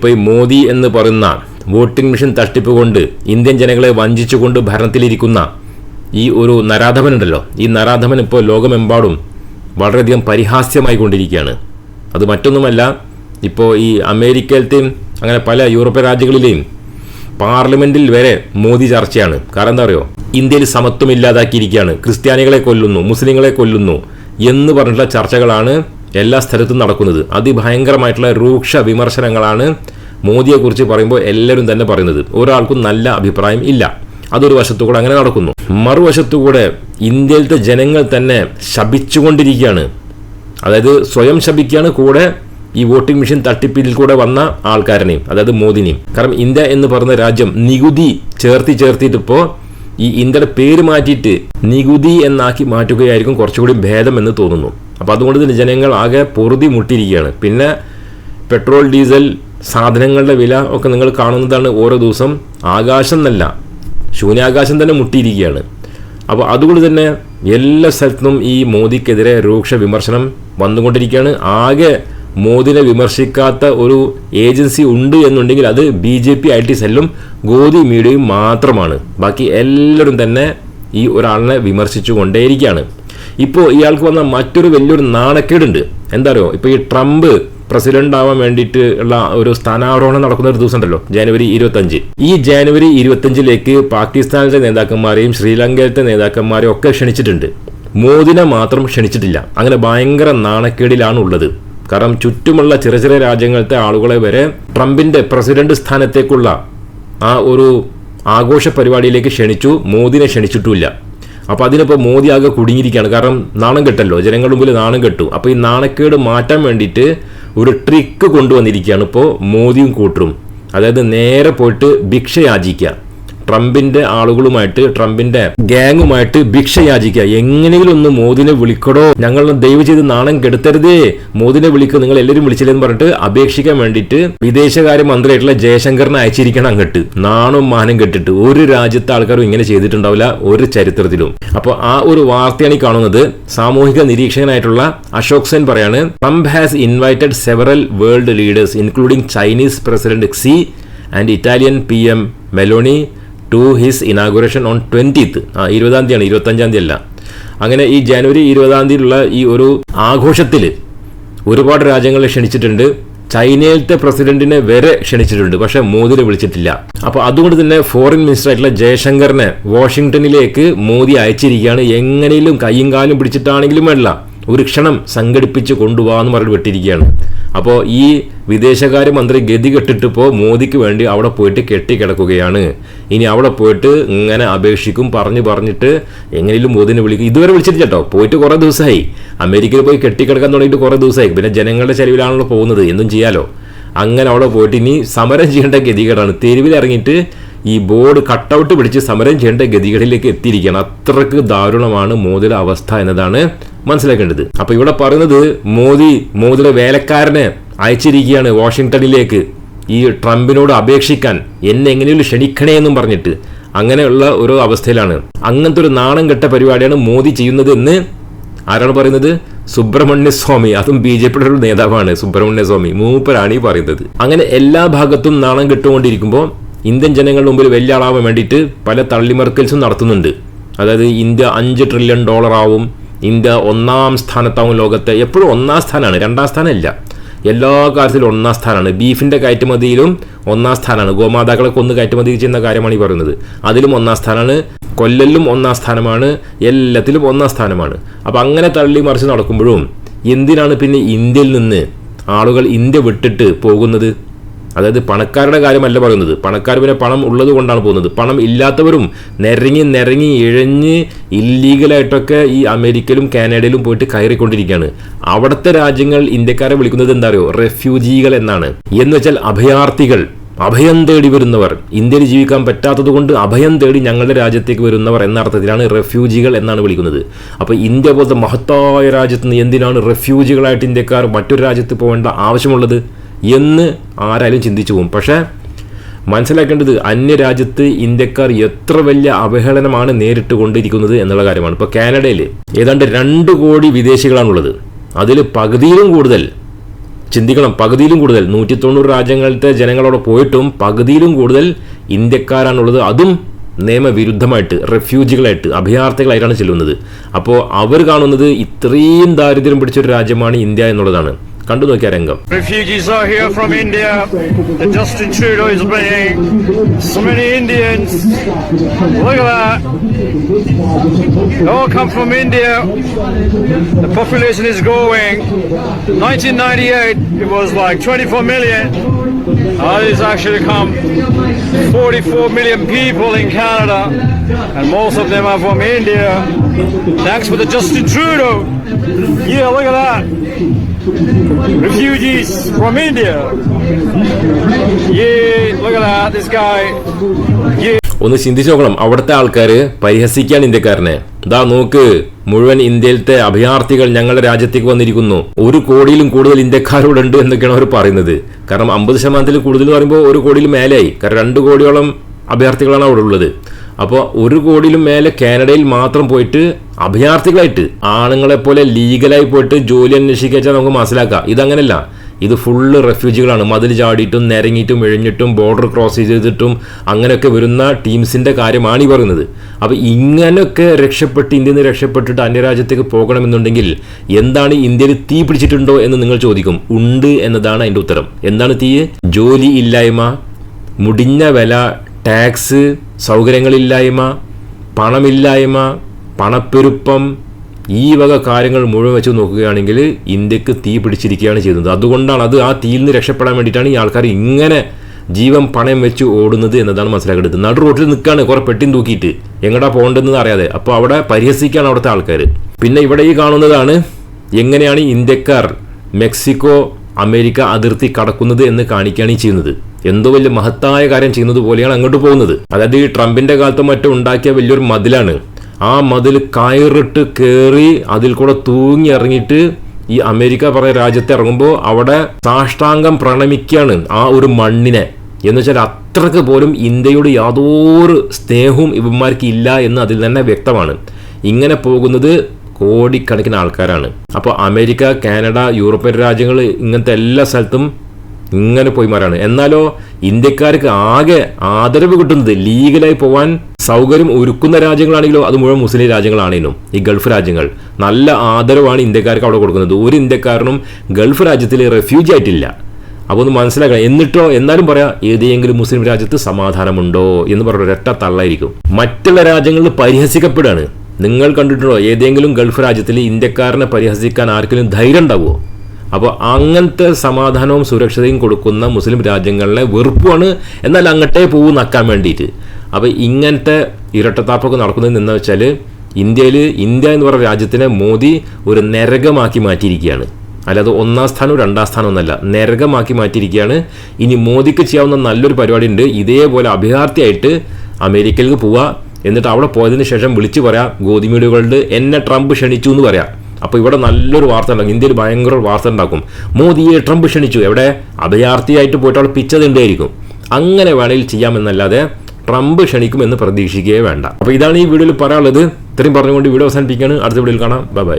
ഇപ്പോൾ ഈ മോദി എന്ന് പറയുന്ന വോട്ടിംഗ് മെഷീൻ തട്ടിപ്പ് കൊണ്ട് ഇന്ത്യൻ ജനങ്ങളെ വഞ്ചിച്ചുകൊണ്ട് ഭരണത്തിലിരിക്കുന്ന ഈ ഒരു നരാധമനുണ്ടല്ലോ. ഈ നരാധമൻ ഇപ്പോൾ ലോകമെമ്പാടും വളരെയധികം പരിഹാസ്യമായി കൊണ്ടിരിക്കുകയാണ്. അത് മറ്റൊന്നുമല്ല ഇപ്പോൾ ഈ അമേരിക്കയിലത്തെയും അങ്ങനെ പല യൂറോപ്യൻ രാജ്യങ്ങളിലെയും പാർലമെന്റിൽ വരെ മോദി ചർച്ചയാണ്. കാരണം എന്താ പറയുക ഇന്ത്യയിൽ സമത്വം ഇല്ലാതാക്കിയിരിക്കുകയാണ്. ക്രിസ്ത്യാനികളെ കൊല്ലുന്നു മുസ്ലിങ്ങളെ കൊല്ലുന്നു എന്ന് പറഞ്ഞിട്ടുള്ള ചർച്ചകളാണ് എല്ലാ സ്ഥലത്തും നടക്കുന്നത്. അതിഭയങ്കരമായിട്ടുള്ള രൂക്ഷ വിമർശനങ്ങളാണ് മോദിയെക്കുറിച്ച് പറയുമ്പോൾ എല്ലാവരും തന്നെ പറയുന്നത്. ഒരാൾക്കും നല്ല അഭിപ്രായം ഇല്ല. അതൊരു വശത്തുകൂടെ അങ്ങനെ നടക്കുന്നു. മറുവശത്തുകൂടെ ഇന്ത്യയിലത്തെ ജനങ്ങൾ തന്നെ ശപിച്ചുകൊണ്ടിരിക്കുകയാണ്. അതായത് സ്വയം ശപിക്കുകയാണ് കൂടെ ഈ വോട്ടിംഗ് മെഷീൻ തട്ടിപ്പിൽ കൂടെ വന്ന ആൾക്കാരനെയും അതായത് മോദിനെയും. കാരണം ഇന്ത്യ എന്ന് പറയുന്ന രാജ്യം നികുതി ചേർത്തി ചേർത്തിട്ട് ഈ ഇന്ത്യയുടെ പേര് മാറ്റിയിട്ട് നികുതി എന്നാക്കി മാറ്റുകയായിരിക്കും കുറച്ചുകൂടി ഭേദമെന്ന് തോന്നുന്നു. അപ്പോൾ അതുകൊണ്ട് തന്നെ ജനങ്ങൾ ആകെ പൊറുതി മുട്ടിയിരിക്കുകയാണ്. പിന്നെ പെട്രോൾ ഡീസൽ സാധനങ്ങളുടെ വില ഒക്കെ നിങ്ങൾ കാണുന്നതാണ് ഓരോ ദിവസം ആകാശം എന്നല്ല ശൂന്യാകാശം തന്നെ മുട്ടിയിരിക്കുകയാണ്. അപ്പോൾ അതുകൊണ്ട് തന്നെ എല്ലാ സ്ഥലത്തും ഈ മോദിക്കെതിരെ രൂക്ഷ വിമർശനം വന്നുകൊണ്ടിരിക്കുകയാണ്. ആകെ മോദിനെ വിമർശിക്കാത്ത ഒരു ഏജൻസി ഉണ്ട് എന്നുണ്ടെങ്കിൽ അത് B J P I T സെല്ലും ഗോതി മീഡിയയും മാത്രമാണ്. ബാക്കി എല്ലാവരും തന്നെ ഈ ഒരാളിനെ വിമർശിച്ചു കൊണ്ടേയിരിക്കുകയാണ് ഇപ്പോൾ ഇയാൾക്ക് വന്ന മറ്റൊരു വലിയൊരു നാണക്കേടുണ്ട്. എന്താ അറിയോ ഇപ്പോൾ ഈ ട്രംപ് പ്രസിഡന്റ് ആവാൻ വേണ്ടിയിട്ട് ഉള്ള ഒരു സ്ഥാനാരോഹണം നടക്കുന്ന ഒരു ദിവസം ഉണ്ടല്ലോ ജനുവരി ഇരുപത്തഞ്ച്. ഈ ജനുവരി ഇരുപത്തഞ്ചിലേക്ക് പാകിസ്ഥാനിലെ നേതാക്കന്മാരെയും ശ്രീലങ്കയിലത്തെ നേതാക്കന്മാരെയും ഒക്കെ ക്ഷണിച്ചിട്ടുണ്ട്. മോദിനെ മാത്രം ക്ഷണിച്ചിട്ടില്ല. അങ്ങനെ ഭയങ്കര നാണക്കേടിലാണ് ഉള്ളത് കാരണം ചുറ്റുമുള്ള ചെറിയ ചെറിയ രാജ്യങ്ങളിലത്തെ ആളുകളെ വരെ ട്രംപിന്റെ പ്രസിഡന്റ് സ്ഥാനത്തേക്കുള്ള ആ ഒരു ആഘോഷ പരിപാടിയിലേക്ക് ക്ഷണിച്ചു മോദിനെ ക്ഷണിച്ചിട്ടുമില്ല. അപ്പോൾ അതിനിപ്പോൾ മോദി ആകെ കുടുങ്ങിയിരിക്കുകയാണ്. കാരണം നാണം കെട്ടല്ലോ ജനങ്ങളുടെ മുമ്പിൽ നാണം കെട്ടു. അപ്പോൾ ഈ നാണക്കേട് മാറ്റാൻ വേണ്ടിയിട്ട് ഒരു ട്രിക്ക് കൊണ്ടുവന്നിരിക്കുകയാണ് ഇപ്പോൾ മോദിയും കൂട്ടരും. അതായത് നേരെ പോയിട്ട് ഭിക്ഷ യാചിക്കുക ട്രംപിന്റെ ആളുകളുമായിട്ട് ട്രംപിന്റെ ഗ്യാങ്ങുമായിട്ട് ഭിക്ഷ യാചിക്കുക എങ്ങനെയെങ്കിലും ഒന്ന് മോദിനെ വിളിക്കടോ. ഞങ്ങൾ ദയവ് ചെയ്ത് നാണം കെടുത്തരുതേ. മോദിനെ വിളിക്കുക നിങ്ങൾ എല്ലാവരും വിളിച്ചില്ലെന്ന് പറഞ്ഞിട്ട് അപേക്ഷിക്കാൻ വേണ്ടിയിട്ട് വിദേശകാര്യ മന്ത്രിയായിട്ടുള്ള ജയശങ്കറിനെ അയച്ചിരിക്കണം അങ്ങോട്ട്. നാണും മാനം കെട്ടിട്ട്. ഒരു രാജ്യത്തെ ആൾക്കാരും ഇങ്ങനെ ചെയ്തിട്ടുണ്ടാവില്ല ഒരു ചരിത്രത്തിലും. അപ്പോൾ ആ ഒരു വാർത്തയാണ് ഈ കാണുന്നത്. സാമൂഹിക നിരീക്ഷകനായിട്ടുള്ള അശോക് സെൻ പറയാണ് Trump has invited several world leaders including Chinese president Xi and Italian P M Meloni to his inauguration on twentieth ആ ഇരുപതാം തീയതിയാണ് ഇരുപത്തഞ്ചാം തീയതി അല്ല അങ്ങനെ ഈ ജനുവരി ഇരുപതാം തീയതിയിലുള്ള ഈ ഒരു ആഘോഷത്തിൽ ഒരുപാട് രാജ്യങ്ങളെ ക്ഷണിച്ചിട്ടുണ്ട്. ചൈനയിലത്തെ പ്രസിഡന്റിനെ വരെ ക്ഷണിച്ചിട്ടുണ്ട് പക്ഷേ മോദിനെ വിളിച്ചിട്ടില്ല. അപ്പോൾ അതുകൊണ്ട് തന്നെ ഫോറിൻ മിനിസ്റ്റർ ആയിട്ടുള്ള ജയശങ്കറിനെ വാഷിങ്ടണിലേക്ക് മോദി അയച്ചിരിക്കുകയാണ്. എങ്ങനെയും കൈയും കാലും പിടിച്ചിട്ടാണെങ്കിലും വേണ്ട. ഒരു ക്ഷണം സംഘടിപ്പിച്ച് കൊണ്ടുപോകാന്ന് പറഞ്ഞ് വിട്ടിരിക്കുകയാണ് അപ്പോൾ ഈ വിദേശകാര്യ മന്ത്രി ഗതി കെട്ടിട്ടിപ്പോൾ മോദിക്ക് വേണ്ടി അവിടെ പോയിട്ട് കെട്ടിക്കിടക്കുകയാണ്. ഇനി അവിടെ പോയിട്ട് ഇങ്ങനെ അപേക്ഷിക്കും പറഞ്ഞു പറഞ്ഞിട്ട് എങ്ങനെയും മോദിനെ വിളിക്കും. ഇതുവരെ വിളിച്ചിട്ടില്ല കേട്ടോ. പോയിട്ട് കുറേ ദിവസമായി. അമേരിക്കയിൽ പോയി കെട്ടിക്കിടക്കാൻ തുടങ്ങിയിട്ട് കുറേ ദിവസമായി. പിന്നെ ജനങ്ങളുടെ ചെലവിലാണല്ലോ പോകുന്നത്. എന്തും ചെയ്യാലോ. അങ്ങനെ അവിടെ പോയിട്ട് ഇനി സമരം ചെയ്യേണ്ട ഗതികേടാണ്. തെരുവിൽ ഇറങ്ങിയിട്ട് ഈ ബോർഡ് കട്ടൗട്ട് പിടിച്ച് സമരം ചെയ്യേണ്ട ഗതികളിലേക്ക് എത്തിയിരിക്കുകയാണ്. അത്രയ്ക്ക് ദാരുണമാണ് മോദിയുടെ അവസ്ഥ എന്നതാണ് മനസ്സിലാക്കേണ്ടത്. അപ്പൊ ഇവിടെ പറയുന്നത് മോദി മോദിയുടെ വേലക്കാരനെ അയച്ചിരിക്കുകയാണ് വാഷിങ്ടണിലേക്ക്. ഈ ട്രംപിനോട് അപേക്ഷിക്കാൻ എന്നെ എങ്ങനെയും ക്ഷണിക്കണേ എന്നും പറഞ്ഞിട്ട്. അങ്ങനെയുള്ള ഒരു അവസ്ഥയിലാണ്. അങ്ങനത്തെ ഒരു നാണം കെട്ട പരിപാടിയാണ് മോദി ചെയ്യുന്നത് എന്ന് ആരാണ് പറയുന്നത്? സുബ്രഹ്മണ്യ സ്വാമി അതും ബി ജെ പിയുടെ ഒരു നേതാവാണ് സുബ്രഹ്മണ്യ സ്വാമി മൂപ്പരാണ് ഈ പറയുന്നത്. അങ്ങനെ എല്ലാ ഭാഗത്തും നാണം കെട്ടുകൊണ്ടിരിക്കുമ്പോൾ ഇന്ത്യൻ ജനങ്ങളുടെ മുമ്പിൽ വലിയ ആളാവാൻ വേണ്ടിയിട്ട് പല തള്ളിമറക്കൽസും നടത്തുന്നുണ്ട്. അതായത് ഇന്ത്യ അഞ്ച് ട്രില്യൺ ഡോളർ ആവും. ഇന്ത്യ ഒന്നാം സ്ഥാനത്താവും ലോകത്തെ. എപ്പോഴും ഒന്നാം സ്ഥാനമാണ് രണ്ടാം സ്ഥാനമില്ല. എല്ലാ കാര്യത്തിലും ഒന്നാം സ്ഥാനമാണ് ബീഫിന്റെ കയറ്റുമതിയിലും ഒന്നാം സ്ഥാനമാണ് ഗോമാതാക്കളെ കൊന്ന് കയറ്റുമതി ചെയ്യുന്ന കാര്യമാണ് ഈ പറയുന്നത്. അതിലും ഒന്നാം സ്ഥാനമാണ് കൊല്ലലിലും ഒന്നാം സ്ഥാനമാണ്. എല്ലാത്തിലും ഒന്നാം സ്ഥാനമാണ്. അപ്പോൾ അങ്ങനെ തള്ളി മറിച്ച് നടക്കുമ്പോഴും എന്തിനാണ് പിന്നെ ഇന്ത്യയിൽ നിന്ന് ആളുകൾ ഇന്ത്യ വിട്ടിട്ട് പോകുന്നത്? അതായത് പണക്കാരുടെ കാര്യമല്ല പറയുന്നത്. പണക്കാർ പിന്നെ പണം ഉള്ളത് കൊണ്ടാണ് പോകുന്നത്. പണം ഇല്ലാത്തവരും നിരങ്ങി നിരങ്ങി ഇഴഞ്ഞ് ഇല്ലീഗലായിട്ടൊക്കെ ഈ അമേരിക്കയിലും കാനഡയിലും പോയിട്ട് കയറിക്കൊണ്ടിരിക്കുകയാണ്. അവിടുത്തെ രാജ്യങ്ങൾ ഇന്ത്യക്കാരെ വിളിക്കുന്നത് എന്താ അറിയോ റെഫ്യൂജികൾ എന്നാണ്. എന്ന് വെച്ചാൽ അഭയാർത്ഥികൾ. അഭയം തേടി വരുന്നവർ. ഇന്ത്യയിൽ ജീവിക്കാൻ പറ്റാത്തത് കൊണ്ട് അഭയം തേടി ഞങ്ങളുടെ രാജ്യത്തേക്ക് വരുന്നവർ എന്ന അർത്ഥത്തിലാണ് റെഫ്യൂജികൾ എന്നാണ് വിളിക്കുന്നത്. അപ്പോൾ ഇന്ത്യ പോലത്തെ മഹത്തായ രാജ്യത്ത് നിന്ന് എന്തിനാണ് റെഫ്യൂജികളായിട്ട് ഇന്ത്യക്കാർ മറ്റൊരു രാജ്യത്ത് പോകേണ്ട ആവശ്യമുള്ളത്? എന്ന് ആരായാലും ചിന്തിച്ചു പോകും. പക്ഷേ മനസ്സിലാക്കേണ്ടത് അന്യരാജ്യത്ത് ഇന്ത്യക്കാർ എത്ര വലിയ അവഹേളനമാണ് നേരിട്ട് കൊണ്ടിരിക്കുന്നത് എന്നുള്ള കാര്യമാണ്. ഇപ്പോൾ കാനഡയിൽ ഏതാണ്ട് രണ്ട് കോടി വിദേശികളാണുള്ളത്. അതിൽ പകുതിയിലും കൂടുതൽ ചിന്തിക്കണം പകുതിയിലും കൂടുതൽ നൂറ്റി തൊണ്ണൂറ് രാജ്യങ്ങളിലത്തെ ജനങ്ങളോട് പോയിട്ടും പകുതിയിലും കൂടുതൽ ഇന്ത്യക്കാരാണുള്ളത്. അതും നിയമവിരുദ്ധമായിട്ട് റെഫ്യൂജികളായിട്ട് അഭയാർത്ഥികളായിട്ടാണ് ചെല്ലുന്നത്. അപ്പോൾ അവർ കാണുന്നത് ഇത്രയും ദാരിദ്ര്യം പിടിച്ചൊരു രാജ്യമാണ് ഇന്ത്യ എന്നുള്ളതാണ്. കണ്ടു നോക്കിയ രംഗം Refugees are here from India that Justin Trudeau is bringing. So many Indians. Look at that. They all come from India. The population is growing. 1998, it was like 24 million. Now it's actually come 44 million people in Canada, and most of them are from India. Thanks for the Justin Trudeau. Yeah, look at that. Refugees from India. Yeah, look at that. This guy. Yeah. ഒന്ന് ചിന്തിച്ചു നോക്കണം അവിടുത്തെ ആൾക്കാർ പരിഹസിക്കാൻ ഇന്ത്യക്കാരനെ ഇതാ നോക്ക് മുഴുവൻ ഇന്ത്യയിലത്തെ അഭയാർത്ഥികൾ ഞങ്ങളുടെ രാജ്യത്തേക്ക് വന്നിരിക്കുന്നു ഒരു കോടിയിലും കൂടുതൽ ഇന്ത്യക്കാരോടുണ്ട് എന്നൊക്കെയാണ് അവർ പറയുന്നത് കാരണം അമ്പത് ശതമാനത്തിൽ കൂടുതൽ എന്ന് പറയുമ്പോൾ ഒരു കോടിയിൽ മേലെയായി കാരണം രണ്ട് കോടിയോളം അഭയാർത്ഥികളാണ് അവിടെ ഉള്ളത് അപ്പോൾ ഒരു കോടിയിലും മേലെ കാനഡയിൽ മാത്രം പോയിട്ട് അഭയാർത്ഥികളായിട്ട് ആണുങ്ങളെ പോലെ ലീഗലായി പോയിട്ട് ജോലി അന്വേഷിക്കാൻ നമുക്ക് മനസ്സിലാക്കാം. ഇതങ്ങനല്ല. ഇത് ഫുള്ള് റെഫ്യൂജികളാണ്. മതിൽ ചാടിയിട്ടും നിരങ്ങിയിട്ടും എഴിഞ്ഞിട്ടും ബോർഡർ ക്രോസ് ചെയ്തിട്ടും അങ്ങനെയൊക്കെ വരുന്ന ടീംസിന്റെ കാര്യമാണ് ഈ പറയുന്നത്. അപ്പോൾ ഇങ്ങനെയൊക്കെ രക്ഷപ്പെട്ട് ഇന്ത്യയിൽ നിന്ന് രക്ഷപ്പെട്ടിട്ട് അന്യരാജ്യത്തേക്ക് പോകണമെന്നുണ്ടെങ്കിൽ എന്താണ് ഇന്ത്യയിൽ തീ പിടിച്ചിട്ടുണ്ടോ എന്ന് നിങ്ങൾ ചോദിക്കും. ഉണ്ട് എന്നതാണ് അതിന്റെ ഉത്തരം. എന്താണ് തീ ജോലി ഇല്ലായ്മ മുടിഞ്ഞ വില ടാക്സ് സൗകര്യങ്ങളില്ലായ്മ പണമില്ലായ്മ പണപ്പെരുപ്പം ഈ വക കാര്യങ്ങൾ മുഴുവൻ വെച്ച് നോക്കുകയാണെങ്കിൽ ഇന്ത്യയ്ക്ക് തീ പിടിച്ചിരിക്കുകയാണ് ചെയ്യുന്നത്. അതുകൊണ്ടാണ് അത് ആ തീയിൽ നിന്ന് രക്ഷപ്പെടാൻ വേണ്ടിയിട്ടാണ് ഈ ആൾക്കാർ ഇങ്ങനെ ജീവൻ പണയം വെച്ച് ഓടുന്നത് എന്നതാണ് മനസ്സിലാക്കേണ്ടത്. നടു റോട്ടിൽ നിൽക്കുകയാണ് കുറെ പെട്ടിയും തൂക്കിയിട്ട്. എങ്ങടാ പോകേണ്ടതെന്ന് അറിയാതെ. അപ്പോൾ അവിടെ പരിഹസിക്കുകയാണ് അവിടുത്തെ ആൾക്കാർ. പിന്നെ ഇവിടെ ഈ കാണുന്നതാണ് എങ്ങനെയാണ് ഇന്ത്യക്കാർ മെക്സിക്കോ അമേരിക്ക അതിർത്തി കടക്കുന്നത് എന്ന് കാണിക്കുകയാണ് ചെയ്യുന്നത്. എന്തോ വലിയ മഹത്തായ കാര്യം ചെയ്യുന്നത് പോലെയാണ് അങ്ങോട്ട് പോകുന്നത്. അതായത് ഈ ട്രംപിന്റെ കാലത്ത് മറ്റും ഉണ്ടാക്കിയ വലിയൊരു മതിലാണ്. ആ മതിൽ കയറിട്ട് കയറി അതിൽ കൂടെ തൂങ്ങി ഇറങ്ങിയിട്ട് ഈ അമേരിക്ക പറയുന്ന രാജ്യത്തെ ഇറങ്ങുമ്പോൾ അവിടെ സാഷ്ടാംഗം പ്രണമിക്കുകയാണ് ആ ഒരു മണ്ണിനെ. എന്ന് വെച്ചാൽ അത്രയ്ക്ക് പോലും ഇന്ത്യയോട് യാതൊരു സ്നേഹവും ഇവന്മാർക്ക് ഇല്ല എന്ന് അതിൽ തന്നെ വ്യക്തമാണ്. ഇങ്ങനെ പോകുന്നത് കോടിക്കണക്കിന് ആൾക്കാരാണ്. അപ്പോൾ അമേരിക്ക കാനഡ യൂറോപ്യൻ രാജ്യങ്ങൾ ഇങ്ങനത്തെ എല്ലാ സ്ഥലത്തും ഇങ്ങനെ പോയിമാരാണ് എന്നാലോ ഇന്ത്യക്കാർക്ക് ആകെ ആദരവ് കിട്ടുന്നത് ലീഗലായി പോവാൻ സൗകര്യം ഒരുക്കുന്ന രാജ്യങ്ങളാണെങ്കിലും അത് മുഴുവൻ മുസ്ലിം രാജ്യങ്ങളാണേലും ഈ ഗൾഫ് രാജ്യങ്ങൾ. നല്ല ആദരവാണ് ഇന്ത്യക്കാർക്ക് അവിടെ കൊടുക്കുന്നത്. ഒരു ഇന്ത്യക്കാരനും ഗൾഫ് രാജ്യത്തിൽ റെഫ്യൂജി ആയിട്ടില്ല. അപ്പോൾ ഒന്ന് മനസ്സിലാക്കണം. എന്നിട്ടോ എന്നാലും പറയാം ഏതെങ്കിലും മുസ്ലിം രാജ്യത്ത് സമാധാനമുണ്ടോ എന്ന് പറഞ്ഞ ഒരൊറ്റ തള്ളായിരിക്കും. മറ്റുള്ള രാജ്യങ്ങളിൽ പരിഹസിക്കപ്പെടുകയാണ്. നിങ്ങൾ കണ്ടിട്ടുണ്ടോ? ഏതെങ്കിലും ഗൾഫ് രാജ്യത്തിൽ ഇന്ത്യക്കാരനെ പരിഹസിക്കാൻ ആർക്കെങ്കിലും ധൈര്യം ഉണ്ടാവുമോ? അപ്പോൾ അങ്ങനത്തെ സമാധാനവും സുരക്ഷതയും കൊടുക്കുന്ന മുസ്ലിം രാജ്യങ്ങളിലെ വെറുപ്പാണ്. എന്നാൽ അങ്ങോട്ടേ പോവും നക്കാൻ വേണ്ടിയിട്ട്. അപ്പോൾ ഇങ്ങനത്തെ ഇരട്ടത്താപ്പൊക്കെ നടക്കുന്നത് എന്ന് വെച്ചാൽ ഇന്ത്യയിൽ ഇന്ത്യ എന്ന് പറയുന്ന രാജ്യത്തിനെ മോദി ഒരു നരകമാക്കി മാറ്റിയിരിക്കുകയാണ്. അല്ലാതെ ഒന്നാം സ്ഥാനവും രണ്ടാം സ്ഥാനവും ഒന്നല്ല നരകമാക്കി മാറ്റിയിരിക്കുകയാണ്. ഇനി മോദിക്ക് ചെയ്യാവുന്ന നല്ലൊരു പരിപാടി ഉണ്ട് ഇതേപോലെ അഭയാർത്ഥിയായിട്ട് അമേരിക്കയിലേക്ക് പോവുക എന്നിട്ട് അവിടെ പോയതിന് ശേഷം വിളിച്ചു പറയാം ഗോതിമീടുകളുടെ എന്നെ ട്രംപ് ക്ഷണിച്ചു എന്ന് പറയാം. അപ്പോൾ ഇവിടെ നല്ലൊരു വാർത്ത ഉണ്ടാക്കും ഇന്ത്യയിൽ ഭയങ്കര വാർത്ത ഉണ്ടാക്കും മോദിയെ ട്രംപ് ക്ഷണിച്ചു. എവിടെ? അഭയാർത്ഥിയായിട്ട് പോയിട്ട് അവിടെ പിച്ചതുണ്ടായിരിക്കും അങ്ങനെ വേണമെങ്കിൽ ചെയ്യാമെന്നല്ലാതെ ട്രംപ് ക്ഷണിക്കുമെന്ന് പ്രതീക്ഷിക്കുകയേ വേണ്ട. അപ്പോൾ ഇതാണ് ഈ വീഡിയോയിൽ പറയാനുള്ളത്. ഇത്രയും പറഞ്ഞുകൊണ്ട് വീഡിയോ അവസാനിപ്പിക്കുകയാണ്. അടുത്ത വീഡിയോയിൽ കാണാം. Bye bye.